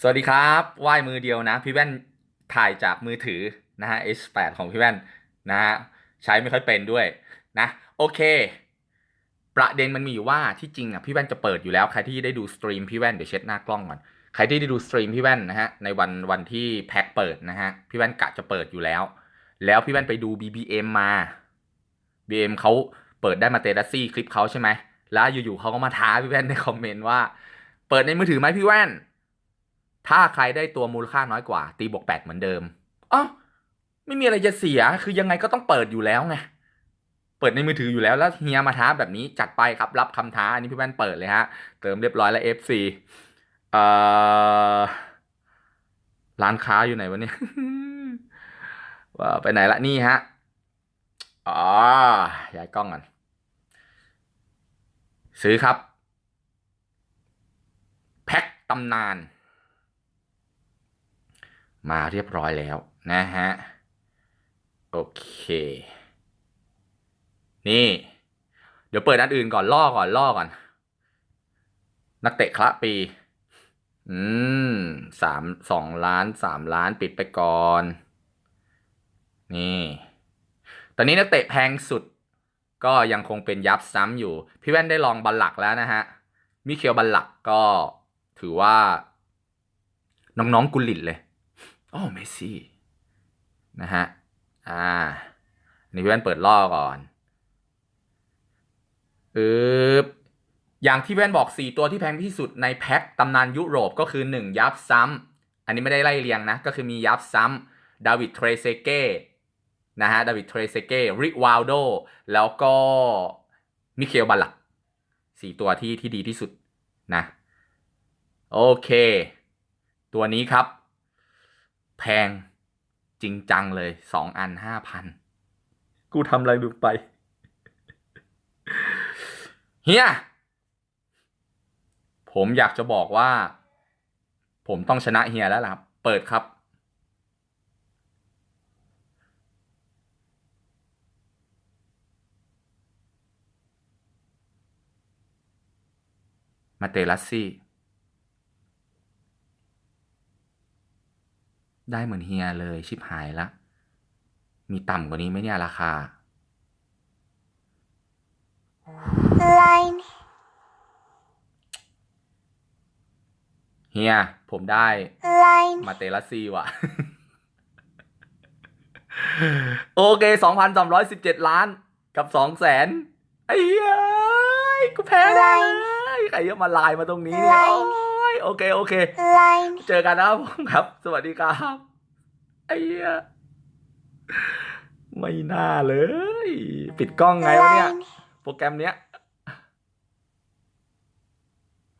สวัสดีครับว่ายมือเดียวนะ พี่แว่นถ่ายจากมือถือนะฮะ S8 ของพี่แว่นนะฮะใช้ไม่ค่อยเป็นด้วยนะโอเค ประเด็นมันมีอยู่ว่าที่จริงอะพี่แว่นจะเปิดอยู่แล้วใครที่ได้ดูสตรีมพี่แว่นเดี๋ยวเช็ดหน้ากล้องก่อนใครที่ได้ดูสตรีมพี่แว่นนะฮะในวันวันที่แพ็คเปิดนะฮะพี่แว่นกะจะเปิดอยู่แล้ว แล้วพี่แว่นไปดู BBM มา BM เขาเปิดได้มาเตดัสซี่คลิปเขาใช่ไหมแล้วอยู่ๆเขาก็มาท้าพี่แว่นในคอมเมนต์ว่า เปิดในมือถือไหมพี่แว่น ถ้าใครได้ตัวมูลค่าน้อยกว่า ตีบวกแปดเหมือนเดิมอ๋อไม่มีอะไรจะเสีย คือยังไงก็ต้องเปิดอยู่แล้วไง เปิดในมือถืออยู่แล้ว แล้วเฮียมาท้าแบบนี้จัดไปครับ รับคำท้า อันนี้พี่แว่นเปิดเลยฮะ เติมเรียบร้อยแล้ว FC เอ่อ ร้านค้าอยู่ไหนวะเนี่ยว่าไปไหนละนี่ฮะ อ๋อ ย้ายกล้องก่อน ซื้อครับ แพ็คตำนาน มาเรียบร้อยแล้วนะฮะ โอเค นี่ เดี๋ยวเปิดอันอื่นก่อนล่อก่อนล่อก่อน นักเตะคละปี อืมสามสองล้านสามล้านปิดไปก่อน นี่ ตอนนี้นักเตะแพงสุด ก็ยังคงเป็นยับซ้ำอยู่ พี่แว่นได้ลองบัลลักแล้วนะฮะ มิเคลบัลลักก็ถือว่า น้องๆกุลิตเลย โอ้เมสซี่นะฮะ อ่านี่พี่แว่นเปิดล่อก่อนอึบอย่างที่แว่นบอก 4 ตัวที่แพงที่สุดในแพ็คตำนานยุโรปก็คือ 1 ยับซ้ำอันนี้ไม่ได้ไล่เรียงนะ ก็คือมียับซ้ำดาวิดเทรเซเก้นะฮะดาวิดเทรเซเก้ริวาลโดแล้วก็มิเคลบัลลักสี่ตัวที่ที่ดีที่สุดนะ โอเค ตัวนี้ครับ แพงจริงจังเลยสองอันห้าพันกูทำอะไรลงไปเฮียผมอยากจะบอกว่า ผมต้องชนะเฮียแล้วล่ะครับเปิดครับ มาเตลัสซี่ ได้เหมือนเฮียเลยชิบหายละ มีต่ำกว่านี้ไหมเนี่ยราคา Line เฮียผมได้ line มาเตลัสซี่ว่ะ โอเคสองพันสามร้อยสิบเจ็ดล้านกับสองแสนไอ้เหี้ยกูแพ้ได้เลยใครจะมาไลน์มาตรงนี้เนี่ยโอ้ย โอเค โอเค line เจอกันนะครับผมครับ สวัสดีครับไอ้เหี้ยไม่น่าเลย ปิดกล้องไงวะเนี่ย line โปรแกรมเนี้ย